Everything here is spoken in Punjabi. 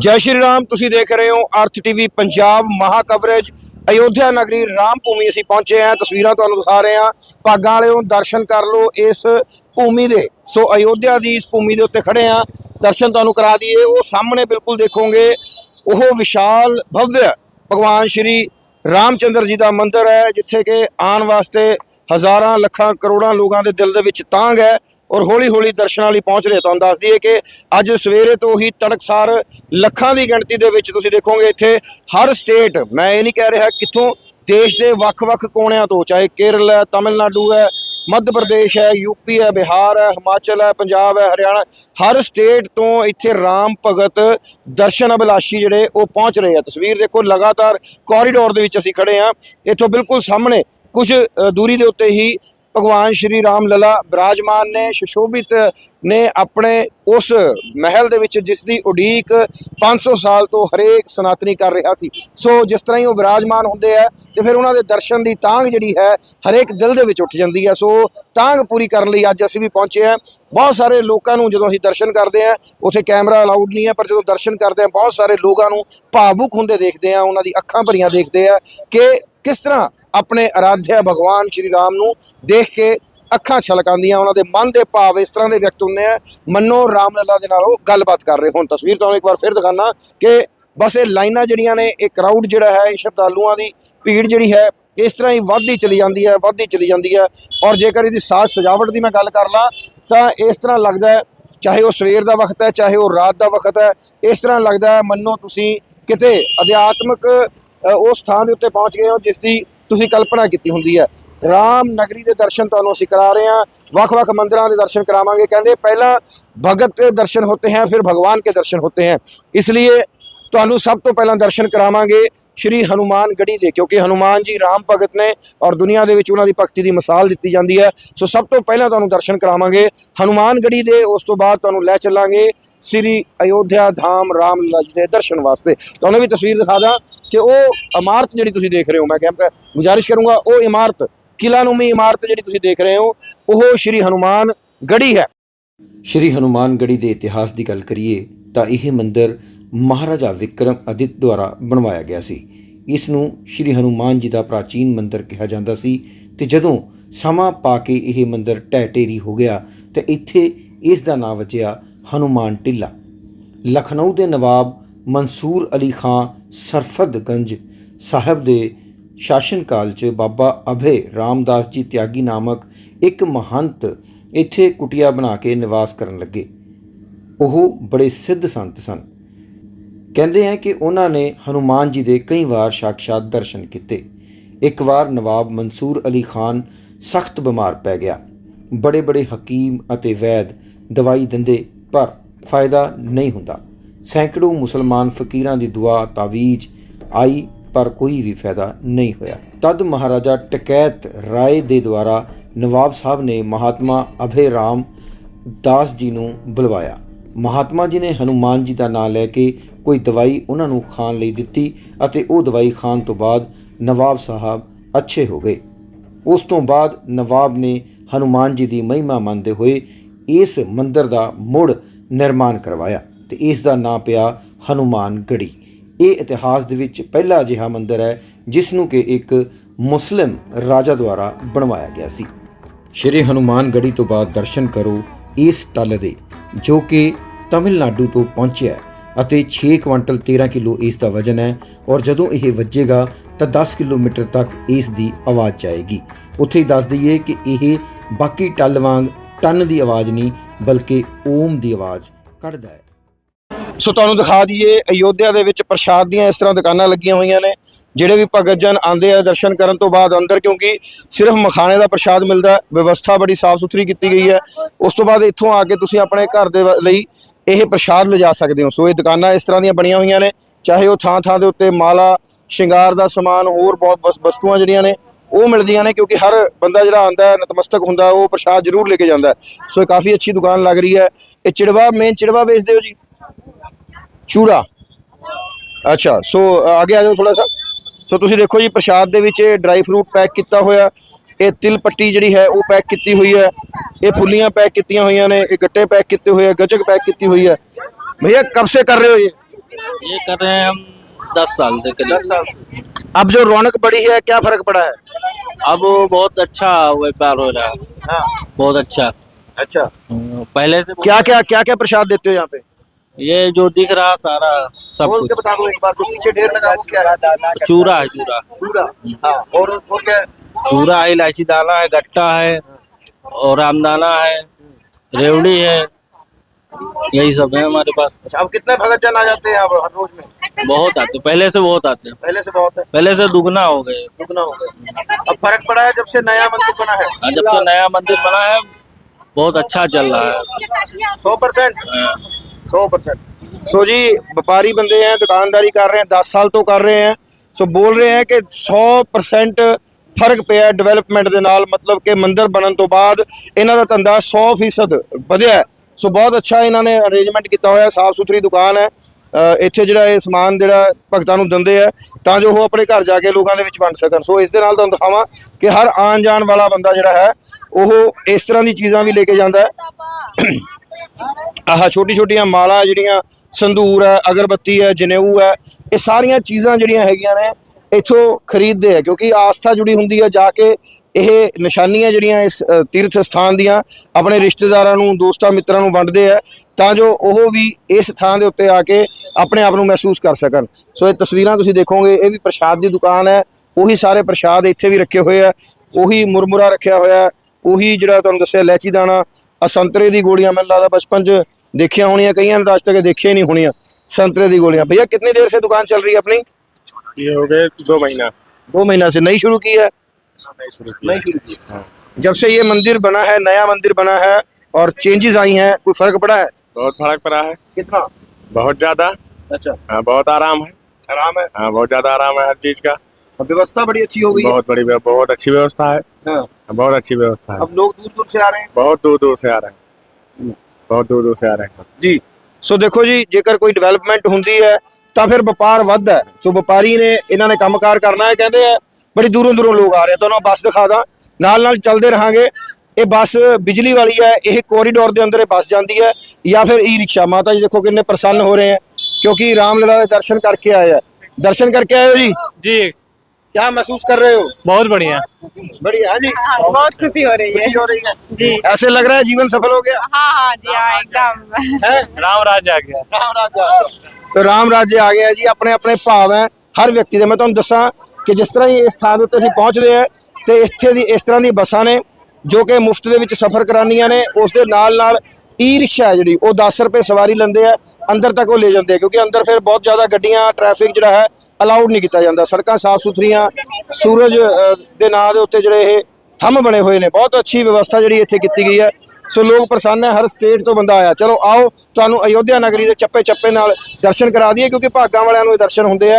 ਜੈ ਸ਼੍ਰੀ ਰਾਮ, ਤੁਸੀਂ ਦੇਖ ਰਹੇ ਹੋ ਅਰਥ ਟੀਵੀ ਪੰਜਾਬ ਮਹਾ ਕਵਰੇਜ ਅਯੋਧਿਆ ਨਗਰੀ ਰਾਮ ਭੂਮੀ ਅਸੀਂ ਪਹੁੰਚੇ ਹਾਂ। ਤਸਵੀਰਾਂ ਤੁਹਾਨੂੰ ਦਿਖਾ ਰਹੇ ਹਾਂ। ਭਾਗਾਂ ਵਾਲਿਓ, ਦਰਸ਼ਨ ਕਰ ਲਓ ਇਸ ਭੂਮੀ ਦੇ। ਸੋ ਅਯੋਧਿਆ ਦੀ ਇਸ ਭੂਮੀ ਦੇ ਉੱਤੇ ਖੜੇ ਹਾਂ। ਦਰਸ਼ਨ ਤੁਹਾਨੂੰ ਕਰਾ ਦਈਏ। ਉਹ ਸਾਹਮਣੇ ਬਿਲਕੁਲ ਦੇਖੋਗੇ, ਉਹ ਵਿਸ਼ਾਲ ਭਵਯ ਭਗਵਾਨ ਸ਼੍ਰੀ ਰਾਮਚੰਦਰ ਜੀ ਦਾ ਮੰਦਿਰ ਹੈ, ਜਿੱਥੇ ਕਿ ਆਉਣ ਵਾਸਤੇ ਹਜ਼ਾਰਾਂ, ਲੱਖਾਂ, ਕਰੋੜਾਂ ਲੋਕਾਂ ਦੇ ਦਿਲ ਦੇ ਵਿੱਚ ਤਾਂਗ ਹੈ। ਔਰ ਹੌਲੀ ਹੌਲੀ ਦਰਸ਼ਨਾਂ ਲਈ ਪਹੁੰਚ ਰਹੇ ਤੁਹਾਨੂੰ ਦੱਸ ਦਈਏ ਕਿ ਅੱਜ ਸਵੇਰੇ ਤੋਂ ਹੀ ਤੜਕਸਾਰ ਲੱਖਾਂ ਦੀ ਗਿਣਤੀ ਦੇ ਵਿੱਚ ਤੁਸੀਂ ਦੇਖੋਗੇ, ਇੱਥੇ ਹਰ ਸਟੇਟ, ਮੈਂ ਇਹ ਨਹੀਂ ਕਹਿ ਰਿਹਾ ਕਿੱਥੋਂ ਦੇਸ਼ ਦੇ ਵੱਖ-ਵੱਖ ਕੋਣਿਆਂ ਤੋਂ, ਚਾਹੇ ਕੇਰਲ ਹੈ, ਤਾਮਿਲਨਾਡੂ ਹੈ, ਮੱਧ ਪ੍ਰਦੇਸ਼ ਹੈ ਯੂਪੀ ਹੈ, ਬਿਹਾਰ ਹੈ, ਹਿਮਾਚਲ ਹੈ, ਪੰਜਾਬ ਹੈ, ਹਰਿਆਣਾ, ਹਰ ਸਟੇਟ ਤੋਂ ਇੱਥੇ ਰਾਮ ਭਗਤ ਦਰਸ਼ਨ ਅਭਿਲਾਸ਼ੀ ਜਿਹੜੇ ਉਹ ਪਹੁੰਚ ਰਹੇ ਆ। ਤਸਵੀਰ ਦੇਖੋ, ਲਗਾਤਾਰ ਕੋਰੀਡੋਰ ਦੇ ਵਿੱਚ ਅਸੀਂ ਖੜੇ ਆ। ਇੱਥੋਂ ਬਿਲਕੁਲ ਸਾਹਮਣੇ ਕੁਝ ਦੂਰੀ ਦੇ ਉੱਤੇ ਹੀ ਭਗਵਾਨ ਸ਼੍ਰੀ ਰਾਮ ਲਲਾ ਬਿਰਾਜਮਾਨ ਨੇ, ਸੁਸ਼ੋਭਿਤ ਨੇ ਆਪਣੇ ਉਸ ਮਹਿਲ ਦੇ ਵਿੱਚ ਜਿਸ ਦੀ ਉਡੀਕ 500 ਸਾਲ ਤੋਂ ਹਰੇਕ ਸਨਾਤਨੀ ਕਰ ਰਿਹਾ ਸੀ। ਸੋ ਜਿਸ ਤਰ੍ਹਾਂ ਹੀ ਉਹ ਬਿਰਾਜਮਾਨ ਹੁੰਦੇ ਆ ਤੇ ਫਿਰ ਉਹਨਾਂ ਦੇ ਦਰਸ਼ਨ ਦੀ ਤਾਂਗ ਜਿਹੜੀ ਹੈ ਹਰੇਕ ਦਿਲ ਦੇ ਵਿੱਚ ਉੱਠ ਜਾਂਦੀ ਹੈ। ਸੋ ਤਾਂਗ ਪੂਰੀ ਕਰਨ ਲਈ ਅੱਜ ਅਸੀਂ ਵੀ ਪਹੁੰਚੇ ਹਾਂ। ਬਹੁਤ ਸਾਰੇ ਲੋਕਾਂ ਨੂੰ ਜਦੋਂ ਅਸੀਂ ਦਰਸ਼ਨ ਕਰਦੇ ਹਾਂ, ਉੱਥੇ ਕੈਮਰਾ ਅਲਾਉਡ ਨਹੀਂ ਹੈ, ਪਰ ਜਦੋਂ ਦਰਸ਼ਨ ਕਰਦੇ ਹਾਂ, ਬਹੁਤ ਸਾਰੇ ਲੋਕਾਂ ਨੂੰ ਭਾਵੁਕ ਹੁੰਦੇ ਦੇਖਦੇ ਆ ਉਹਨਾਂ ਦੀ ਅੱਖਾਂ ਭਰੀਆਂ ਦੇਖਦੇ ਆ ਕਿ ਕਿਸ ਤਰ੍ਹਾਂ ਆਪਣੇ ਅਰਾਧਿਆ ਭਗਵਾਨ ਸ਼੍ਰੀ ਰਾਮ ਨੂੰ ਦੇਖ ਕੇ ਅੱਖਾਂ ਛਲਕਾਉਂਦੀਆਂ, ਉਹਨਾਂ ਦੇ ਮਨ ਦੇ ਭਾਵ ਇਸ ਤਰ੍ਹਾਂ ਦੇ ਵਿਅਕਤ ਹੁੰਦੇ ਆ। ਮੰਨੋ ਰਾਮ ਲੱਲਾ ਦੇ ਨਾਲ ਉਹ ਗੱਲਬਾਤ ਕਰ ਰਹੇ ਹੁਣ। ਤਸਵੀਰ ਤੁਹਾਨੂੰ ਇੱਕ ਵਾਰ ਫਿਰ ਦਿਖਾਣਾ ਕਿ ਬਸ ਇਹ ਲਾਈਨਾਂ ਜਿਹੜੀਆਂ ਨੇ, ਇਹ ਕਰਾਊਡ ਜਿਹੜਾ ਹੈ, ਇਹ ਸ਼ਰਧਾਲੂਆਂ ਦੀ ਭੀੜ ਜਿਹੜੀ ਹੈ, ਇਸ ਤਰ੍ਹਾਂ ਹੀ ਵੱਧਦੀ ਚਲੀ ਜਾਂਦੀ ਹੈ, ਵੱਧਦੀ ਚਲੀ ਜਾਂਦੀ ਹੈ। ਔਰ ਜੇਕਰ ਇਹਦੀ ਸਾਜ ਸਜਾਵਟ ਦੀ ਮੈਂ ਗੱਲ ਕਰ ਲਾਂ, ਤਾਂ ਇਸ ਤਰ੍ਹਾਂ ਲੱਗਦਾ ਹੈ, ਚਾਹੇ ਉਹ ਸਵੇਰ ਦਾ ਵਕਤ ਹੈ, ਚਾਹੇ ਉਹ ਰਾਤ ਦਾ ਵਕਤ ਹੈ, ਇਸ ਤਰ੍ਹਾਂ ਲੱਗਦਾ ਹੈ, ਮੰਨੋ ਤੁਸੀਂ ਕਿਤੇ ਅਧਿਆਤਮਿਕ ਉਸ ਥਾਂ ਦੇ ਉੱਤੇ ਪਹੁੰਚ ਗਏ ਹੋ, ਜਿਸ ਦੀ ਤੁਸੀਂ ਕਲਪਨਾ ਕੀਤੀ ਹੁੰਦੀ ਹੈ ਰਾਮ ਨਗਰੀ ਦੇ ਦਰਸ਼ਨ ਤੁਹਾਨੂੰ ਅਸੀਂ ਕਰਾ ਰਹੇ ਹਾਂ ਵੱਖ-ਵੱਖ ਮੰਦਿਰਾਂ ਦੇ ਦਰਸ਼ਨ ਕਰਾਵਾਂਗੇ ਕਹਿੰਦੇ ਪਹਿਲਾਂ ਭਗਤ के दर्शन होते हैं फिर भगवान के दर्शन होते हैं इसलिए ਤੁਹਾਨੂੰ ਸਭ ਤੋਂ ਪਹਿਲਾਂ ਦਰਸ਼ਨ ਕਰਾਵਾਂਗੇ ਸ਼੍ਰੀ ਹਨੂਮਾਨ ਗੜੀ ਦੇ ਕਿਉਂਕਿ ਹਨੂਮਾਨ ਜੀ ਰਾਮ ਭਗਤ ਨੇ ਔਰ ਦੁਨੀਆ ਦੇ ਵਿੱਚ ਉਹਨਾਂ ਦੀ ਭਗਤੀ ਦੀ ਮਿਸਾਲ ਦਿੱਤੀ ਜਾਂਦੀ ਹੈ ਸੋ ਸਭ ਤੋਂ ਪਹਿਲਾਂ ਤੁਹਾਨੂੰ ਦਰਸ਼ਨ ਕਰਾਵਾਂਗੇ ਹਨੂਮਾਨ ਗੜੀ ਦੇ ਉਸ ਤੋਂ ਬਾਅਦ ਤੁਹਾਨੂੰ ਲੈ ਚੱਲਾਂਗੇ ਸ਼੍ਰੀ ਅਯੋਧਿਆ ਧਾਮ ਰਾਮ ਲਲਾ ਜੀ ਦੇ ਦਰਸ਼ਨ ਵਾਸਤੇ ਤੁਹਾਨੂੰ ਵੀ ਤਸਵੀਰ ਦਿਖਾ ਦਾਂ ਕਿ ਉਹ ਇਮਾਰਤ ਜਿਹੜੀ ਤੁਸੀਂ ਦੇਖ ਰਹੇ ਹੋ, ਮੈਂ ਕਹਿੰਦਾ ਗੁਜ਼ਾਰਿਸ਼ ਕਰੂੰਗਾ, ਉਹ ਇਮਾਰਤ, ਕਿਲਾਨੂਮੀ ਇਮਾਰਤ ਜਿਹੜੀ ਤੁਸੀਂ ਦੇਖ ਰਹੇ ਹੋ, ਉਹ ਸ਼੍ਰੀ ਹਨੂਮਾਨ ਗੜੀ ਹੈ। ਸ਼੍ਰੀ ਹਨੂਮਾਨਗੜੀ ਦੇ ਇਤਿਹਾਸ ਦੀ ਗੱਲ ਕਰੀਏ, ਤਾਂ ਇਹ ਮੰਦਿਰ ਮਹਾਰਾਜਾ ਵਿਕਰਮ ਅਦਿੱਤ ਦੁਆਰਾ ਬਣਵਾਇਆ ਗਿਆ ਸੀ। ਇਸ ਨੂੰ ਸ਼੍ਰੀ ਹਨੂਮਾਨ ਜੀ ਦਾ ਪ੍ਰਾਚੀਨ ਮੰਦਿਰ ਕਿਹਾ ਜਾਂਦਾ ਸੀ ਤੇ ਜਦੋਂ ਸਮਾਂ ਪਾ ਕੇ ਇਹ ਮੰਦਿਰ ਢਹਿ ਢੇਰੀ ਹੋ ਗਿਆ, ਤੇ ਇੱਥੇ ਇਸ ਦਾ ਨਾਮ ਵਜਿਆ ਹਨੂਮਾਨ ਟਿੱਲਾ। ਲਖਨਊ ਦੇ ਨਵਾਬ ਮਨਸੂਰ ਅਲੀ ਖਾਂ ਸਰਫਦਗੰਜ ਸਾਹਿਬ ਦੇ ਸ਼ਾਸਨਕਾਲ 'ਚ ਬਾਬਾ ਅਭੇ ਰਾਮਦਾਸ ਜੀ ਤਿਆਗੀ ਨਾਮਕ ਇੱਕ ਮਹੰਤ ਇੱਥੇ ਕੁਟੀਆ ਬਣਾ ਕੇ ਨਿਵਾਸ ਕਰਨ ਲੱਗੇ। ਉਹ ਬੜੇ ਸਿੱਧ ਸੰਤ ਸਨ। ਕਹਿੰਦੇ ਆ ਕਿ ਉਹਨਾਂ ਨੇ ਹਨੂਮਾਨ ਜੀ ਦੇ ਕਈ ਵਾਰ ਸਾਖਸ਼ਾਤ ਦਰਸ਼ਨ ਕੀਤੇ। ਇੱਕ ਵਾਰ ਨਵਾਬ ਮਨਸੂਰ ਅਲੀ ਖਾਨ ਸਖਤ ਬਿਮਾਰ ਪੈ ਗਿਆ। ਬੜੇ ਬੜੇ ਹਕੀਮ ਅਤੇ ਵੈਦ ਦਵਾਈ ਦਿੰਦੇ ਪਰ ਫਾਇਦਾ ਨਹੀਂ ਹੁੰਦਾ। ਸੈਂਕੜੋ ਮੁਸਲਮਾਨ ਫਕੀਰਾਂ ਦੀ ਦੁਆ, ਤਾਵੀਜ਼ ਆਈ, ਪਰ ਕੋਈ ਵੀ ਫਾਇਦਾ ਨਹੀਂ ਹੋਇਆ। ਤਦ ਮਹਾਰਾਜਾ ਟਕੈਤ ਰਾਏ ਦੇ ਦੁਆਰਾ ਨਵਾਬ ਸਾਹਿਬ ਨੇ ਮਹਾਤਮਾ ਅਭੇ ਰਾਮ ਦਾਸ ਜੀ ਨੂੰ ਬੁਲਵਾਇਆ। ਮਹਾਤਮਾ ਜੀ ਨੇ ਹਨੂਮਾਨ ਜੀ ਦਾ ਨਾਮ ਲੈ ਕੇ ਕੋਈ ਦਵਾਈ ਉਹਨਾਂ ਨੂੰ ਖਾਣ ਲਈ ਦਿੱਤੀ ਅਤੇ ਉਹ ਦਵਾਈ ਖਾਣ ਤੋਂ ਬਾਅਦ ਨਵਾਬ ਸਾਹਿਬ ਅੱਛੇ ਹੋ ਗਏ। ਉਸ ਤੋਂ ਬਾਅਦ ਨਵਾਬ ਨੇ ਹਨੂਮਾਨ ਜੀ ਦੀ ਮਹਿਮਾ ਮੰਨਦੇ ਹੋਏ ਇਸ ਮੰਦਰ ਦਾ ਮੁੜ ਨਿਰਮਾਣ ਕਰਵਾਇਆ। ਤੇ ਇਸ ਦਾ ਨਾਂ ਪਿਆ ਹਨੂਮਾਨ ਗੜੀ ਇਹ ਇਤਿਹਾਸ ਦੇ ਵਿੱਚ ਪਹਿਲਾ ਅਜਿਹਾ ਮੰਦਿਰ ਹੈ, ਜਿਸ ਨੂੰ ਕਿ ਇੱਕ ਮੁਸਲਿਮ ਰਾਜਾ ਦੁਆਰਾ ਬਣਵਾਇਆ ਗਿਆ ਸੀ। ਸ਼੍ਰੀ ਹਨੂਮਾਨ ਗੜੀ ਤੋਂ ਬਾਅਦ ਦਰਸ਼ਨ ਕਰੋ ਇਸ ਟੱਲ ਦੇ, ਜੋ ਕਿ ਤਮਿਲਨਾਡੂ ਤੋਂ ਪਹੁੰਚਿਆ ਅਤੇ 6 ਕੁਇੰਟਲ 13 ਕਿਲੋ ਇਸ ਦਾ ਵਜ਼ਨ ਹੈ ਔਰ ਜਦੋਂ ਇਹ ਵੱਜੇਗਾ ਤਾਂ 10 ਕਿਲੋਮੀਟਰ ਤੱਕ ਇਸ ਦੀ ਆਵਾਜ਼ ਜਾਏਗੀ। ਉੱਥੇ ਹੀ ਦੱਸ ਦਈਏ ਕਿ ਇਹ ਬਾਕੀ ਟੱਲ ਵਾਂਗ ਟਨ ਦੀ ਆਵਾਜ਼ ਨਹੀਂ, ਬਲਕਿ ਓਮ ਦੀ ਆਵਾਜ਼ ਕੱਢਦਾ ਹੈ। ਸੋ ਤੁਹਾਨੂੰ ਦਿਖਾ ਦਈਏ, ਅਯੋਧਿਆ ਦੇ ਵਿੱਚ ਪ੍ਰਸ਼ਾਦ ਦੀਆਂ ਇਸ ਤਰ੍ਹਾਂ ਦੁਕਾਨਾਂ ਲੱਗੀਆਂ ਹੋਈਆਂ ਨੇ, ਜਿਹੜੇ ਵੀ ਭਗਤ ਜਨ ਆਉਂਦੇ ਆ ਦਰਸ਼ਨ ਕਰਨ ਤੋਂ ਬਾਅਦ ਅੰਦਰ, ਕਿਉਂਕਿ ਸਿਰਫ ਮਖਾਣੇ ਦਾ ਪ੍ਰਸ਼ਾਦ ਮਿਲਦਾ, ਵਿਵਸਥਾ ਬੜੀ ਸਾਫ਼ ਸੁਥਰੀ ਕੀਤੀ ਗਈ ਹੈ। ਉਸ ਤੋਂ ਬਾਅਦ ਇੱਥੋਂ ਆ ਕੇ ਤੁਸੀਂ ਆਪਣੇ ਘਰ ਦੇ ਵ- ਲਈ ਇਹ ਪ੍ਰਸ਼ਾਦ ਲਿਜਾ ਸਕਦੇ ਹੋ। ਸੋ ਇਹ ਦੁਕਾਨਾਂ ਇਸ ਤਰ੍ਹਾਂ ਦੀਆਂ ਬਣੀਆਂ ਹੋਈਆਂ ਨੇ, ਚਾਹੇ ਉਹ ਥਾਂ ਥਾਂ ਦੇ ਉੱਤੇ ਮਾਲਾ, ਸ਼ਿੰਗਾਰ ਦਾ ਸਮਾਨ, ਹੋਰ ਬਹੁਤ ਵਸ- ਵਸਤੂਆਂ ਜਿਹੜੀਆਂ ਨੇ, ਉਹ ਮਿਲਦੀਆਂ ਨੇ, ਕਿਉਂਕਿ ਹਰ ਬੰਦਾ ਜਿਹੜਾ ਆਂਦਾ ਹੈ, ਨਤਮਸਤਕ ਹੁੰਦਾ, ਉਹ ਪ੍ਰਸ਼ਾਦ ਜ਼ਰੂਰ ਲੈ ਕੇ ਜਾਂਦਾ ਸੋ ਇਹ ਕਾਫੀ ਅੱਛੀ ਦੁਕਾਨ ਲੱਗ ਰਹੀ ਹੈ। ਇਹ ਚਿੜਵਾ ਮੇਨ ਚਿੜਵਾ ਵੇਚਦੇ ਹੋ ਜੀ? ਚੂੜਾ ਅੱਛਾ ਸੋ ਅ, ਆਗੇ ਆ ਜਾਓ ਥੋੜਾ ਸਾ ਸੋ ਤੁਸੀਂ ਦੇਖੋ ਜੀ ਪ੍ਰਸ਼ਾਦ ਦੇ ਵਿੱਚ ਇਹ ਡਰਾਈ ਫਰੂਟ ਪੈਕ ਕੀਤਾ ਹੋਇਆ ਇਹ ਤਿਲ ਪੱਟੀ ਜਿਹੜੀ ਹੈ ਉਹ ਪੈਕ ਕੀਤੀ ਹੋਈ ਹੈ ਇਹ ਫੁੱਲੀਆਂ ਪੈਕ ਕੀਤੀਆਂ ਹੋਈਆਂ ਨੇ ਇਹ ਗੱਟੇ ਪੈਕ ਕੀਤੇ ਹੋਏ ਆ ਗਚਕ ਪੈਕ ਕੀਤੀ ਹੋਈ ਹੈ ਭਈਆ ਕਬ ਸੇ ਕਰ ਰਹੇ ਹੋ ਇਹ ये कर रहे हैं हम दस साल से करीब साल से अब जो रौनक बढ़ी है क्या फर्क पड़ा है अब वो बहुत अच्छा व्यापार हो रहा है हाँ बहुत अच्छा अच्छा पहले से क्या क्या क्या क्या प्रसाद देते हो यहाँ पे ये जो दिख रहा सारा सब बोल के कुछ। बता दो एक बार तो पीछे ढेर लगा वो क्या है चूरा है चूरा। चूड़ा हाँ और और क्या? है? चूरा है इलायची दाना है गट्टा है और रामदाना है रेवड़ी है यही सब है हमारे पास। अच्छा अब कितने भगत जन आ जाते हैं अब हर रोज में? बहुत आते पहले से बहुत आते हैं। पहले से बहुत है। पहले से दुगना हो गए। दुगना हो गए। अब फ़र्क पड़ा है जब से नया मंदिर बना है। हाँ, जब से नया मंदिर बना है बहुत अच्छा चल रहा है। सौ परसेंट? 100% ਸੋ ਜੀ, ਵਪਾਰੀ ਬੰਦੇ ਆ, ਦੁਕਾਨਦਾਰੀ ਕਰ ਰਹੇ ਆ 10 ਸਾਲ ਤੋਂ ਕਰ ਰਹੇ ਆ। ਸੋ ਬੋਲ ਰਹੇ ਆ ਕਿ 100% ਫ਼ਰਕ ਪਿਆ ਡਿਵੈਲਪਮੈਂਟ ਦੇ ਨਾਲ, ਮਤਲਬ ਕਿ ਮੰਦਰ ਬਣਨ ਤੋਂ ਬਾਅਦ ਇਹਨਾਂ ਦਾ ਧੰਦਾ 100% ਵਧਿਆ ਸੋ ਬਹੁਤ ਅੱਛਾ ਇਹਨਾਂ ਨੇ ਅਰੇਂਜਮੈਂਟ ਕੀਤਾ ਹੋਇਆ, ਸਾਫ਼ ਸੁਥਰੀ ਦੁਕਾਨ ਹੈ। ਇੱਥੇ ਜਿਹੜਾ ਇਹ ਸਮਾਨ ਜਿਹੜਾ ਭਗਤਾਂ ਨੂੰ ਦਿੰਦੇ ਆ, ਤਾਂ ਜੋ ਉਹ ਆਪਣੇ ਘਰ ਜਾ ਕੇ ਲੋਕਾਂ ਦੇ ਵਿੱਚ ਵੰਡ ਸਕਣ। ਸੋ ਇਸ ਦੇ ਨਾਲ ਤੁਹਾਨੂੰ ਦਿਖਾਵਾਂ ਕਿ ਹਰ ਆਣ ਜਾਣ ਵਾਲਾ ਬੰਦਾ ਜਿਹੜਾ ਹੈ, ਉਹ ਇਸ ਤਰ੍ਹਾਂ ਦੀ ਚੀਜ਼ਾਂ ਵੀ ਲੈ ਕੇ ਜਾਂਦਾ ਹੈ। ਆਹ ਛੋਟੀ ਛੋਟੀਆਂ ਮਾਲਾ ਜਿਹੜੀਆਂ, ਸੰਧੂਰ ਹੈ, ਅਗਰਬੱਤੀ ਹੈ, ਜਨੇਊ ਹੈ, ਇਹ ਸਾਰੀਆਂ ਚੀਜ਼ਾਂ ਜਿਹੜੀਆਂ ਹੈਗੀਆਂ ਨੇ, ਇੱਥੋਂ ਖਰੀਦਦੇ ਆ, ਕਿਉਂਕਿ ਆਸਥਾ ਜੁੜੀ ਹੁੰਦੀ ਹੈ ਜਾ ਕੇ ਇਹ ਨਿਸ਼ਾਨੀਆਂ ਜਿਹੜੀਆਂ ਇਸ ਤੀਰਥ ਸਥਾਨ ਦੀਆਂ ਆਪਣੇ ਰਿਸ਼ਤੇਦਾਰਾਂ ਨੂੰ, ਦੋਸਤਾਂ, ਮਿੱਤਰਾਂ ਨੂੰ ਵੰਡਦੇ ਆ, ਤਾਂ ਜੋ ਉਹ ਵੀ ਇਸ ਥਾਂ ਦੇ ਉੱਤੇ ਆ ਕੇ ਆਪਣੇ ਆਪ ਨੂੰ ਮਹਿਸੂਸ ਕਰ ਸਕਣ। ਸੋ ਇਹ ਤਸਵੀਰਾਂ ਤੁਸੀਂ ਦੇਖੋਗੇ, ਇਹ ਵੀ ਪ੍ਰਸ਼ਾਦ ਦੀ ਦੁਕਾਨ ਹੈ, ਉਹੀ ਸਾਰੇ ਪ੍ਰਸ਼ਾਦ ਇੱਥੇ ਵੀ ਰੱਖੇ ਹੋਏ ਆ, ਉਹੀ ਮੁਰਮੁਰਾ ਰੱਖਿਆ ਹੋਇਆ, ਉਹੀ ਜਿਹੜਾ ਤੁਹਾਨੂੰ ਦੱਸਿਆ ਇਲਾਇਚੀ ਦਾਣਾ ਆ ਸੰਤਰੇ ਦੀ ਗੋਲੀਆਂ ਮੈਨੂੰ ਲੱਗਦਾ ਬਚਪਨ 'ਚ ਦੇਖੀਆਂ ਹੋਣੀਆਂ ਕਈਆਂ ਨੇ ਤਾਂ ਅੱਜ ਤੱਕ ਦੇਖੀਆਂ ਹੀ ਨਹੀਂ ਹੋਣੀਆਂ संतरे दी गोलियां भैया कितनी देर से दुकान चल रही है अपनी ये हो गए दो महीना दो महीना से नई शुरू की है नहीं शुरू किया नहीं शुरू की जब से ये मंदिर बना है नया मंदिर बना है और चेंजेस आई हैं कोई फर्क पड़ा है बहुत फर्क पड़ा है कितना बहुत ज्यादा अच्छा हाँ बहुत आराम है आराम है हाँ बहुत ज्यादा आराम है हर चीज का और व्यवस्था बड़ी अच्छी हो गई है बहुत बड़ी व्यव- बहुत अच्छी व्यवस्था है हाँ। हाँ, बहुत अच्छी व्यवस्था है अब लोग दूर दूर से आ रहे हैं बहुत दूर दूर से आ रहे हैं बहुत दूर दूर से आ रहे हैं सब ਜੀ ਸੋ ਦੇਖੋ ਜੀ ਜੇਕਰ ਕੋਈ ਡਿਵੈਲਪਮੈਂਟ ਹੁੰਦੀ ਹੈ ਤਾਂ ਫਿਰ ਵਪਾਰ ਵੱਧਦਾ ਹੈ ਸੋ ਵਪਾਰੀ ਨੇ ਇਹਨਾਂ ਨੇ ਕੰਮਕਾਰ ਕਰਨਾ ਹੈ ਕਹਿੰਦੇ ਆ ਬੜੀ ਦੂਰੋਂ ਦੂਰੋਂ ਲੋਕ ਆ ਰਹੇ ਆ ਤੁਹਾਨੂੰ ਮੈਂ ਬੱਸ ਦਿਖਾ ਦਾਂ ਨਾਲ ਨਾਲ ਚੱਲਦੇ ਰਹਾਂਗੇ ਇਹ ਬੱਸ ਬਿਜਲੀ ਵਾਲੀ ਹੈ ਇਹ ਕੋਰੀਡੋਰ ਦੇ ਅੰਦਰ ਇਹ ਬੱਸ ਜਾਂਦੀ ਹੈ ਜਾਂ ਫਿਰ ਈ ਰਿਕਸ਼ਾ ਮਾਤਾ ਜੀ ਦੇਖੋ ਕਿੰਨੇ ਪ੍ਰਸੰਨ ਹੋ ਰਹੇ ਹੈ ਕਿਉਂਕਿ ਰਾਮਲੀਲਾ ਦੇ ਦਰਸ਼ਨ ਕਰਕੇ ਆਏ ਆ ਦਰਸ਼ਨ ਕਰਕੇ ਆਏ ਹੋ ਜੀ जी क्या महसूस कर रहे हो बहुत बढ़िया बढ़िया है जी बहुत खुशी हो रही खुशी है हो रही है जी ऐसे लग रहा है जीवन सफल हो गया हाँ हाँ जी हाँ एकदम है राम राज आ गया ਰਾਮ ਰਾਜ ਸੋ ਰਾਮ ਰਾਜ ਆ ਗਿਆ ਜੀ ਆਪਣੇ ਆਪਣੇ ਭਾਵ ਹੈ ਹਰ ਵਿਅਕਤੀ ਦੇ ਮੈਂ ਤੁਹਾਨੂੰ ਦੱਸਾਂ ਕਿ ਜਿਸ ਤਰ੍ਹਾਂ ਹੀ ਇਸ ਥਾਂ ਦੇ ਉੱਤੇ ਅਸੀਂ ਪਹੁੰਚਦੇ ਆ ਤੇ ਇੱਥੇ ਦੀ ਇਸ ਤਰ੍ਹਾਂ ਦੀ ਬੱਸਾਂ ਨੇ ਜੋ ਕਿ ਮੁਫਤ ਦੇ ਵਿੱਚ ਸਫ਼ਰ ਕਰਾਨੀਆਂ ਨੇ ਉਸ ਦੇ ਨਾਲ ਨਾਲ ਈ ਰਿਕਸ਼ਾ ਹੈ ਜਿਹੜੀ, ਉਹ 10 ਰੁਪਏ ਸਵਾਰੀ ਲੈਂਦੇ ਆ, ਅੰਦਰ ਤੱਕ ਉਹ ਲੈ ਜਾਂਦੇ ਆ, ਕਿਉਂਕਿ ਅੰਦਰ ਫਿਰ ਬਹੁਤ ਜ਼ਿਆਦਾ ਗੱਡੀਆਂ ਟ੍ਰੈਫਿਕ ਜਿਹੜਾ ਹੈ ਅਲਾਉਡ ਨਹੀਂ ਕੀਤਾ ਜਾਂਦਾ। ਸੜਕਾਂ ਸਾਫ਼ ਸੁਥਰੀਆਂ ਸੂਰਜ ਦੇ ਨਾਂ ਦੇ ਉੱਤੇ ਜਿਹੜੇ ਇਹ ਥੰਮ ਬਣੇ ਹੋਏ ਨੇ। ਬਹੁਤ ਅੱਛੀ ਵਿਵਸਥਾ ਜਿਹੜੀ ਇੱਥੇ ਕੀਤੀ ਗਈ ਹੈ। ਸੋ ਲੋਕ ਪ੍ਰਸੰਨ ਹੈ ਹਰ ਸਟੇਟ ਤੋਂ ਬੰਦਾ ਆਇਆ। ਚਲੋ ਆਓ, ਤੁਹਾਨੂੰ ਅਯੋਧਿਆ ਨਗਰੀ ਦੇ ਚੱਪੇ ਚੱਪੇ ਨਾਲ ਦਰਸ਼ਨ ਕਰਾ ਦਈਏ, ਕਿਉਂਕਿ ਭਾਗਾਂ ਵਾਲਿਆਂ ਨੂੰ ਇਹ ਦਰਸ਼ਨ ਹੁੰਦੇ ਆ।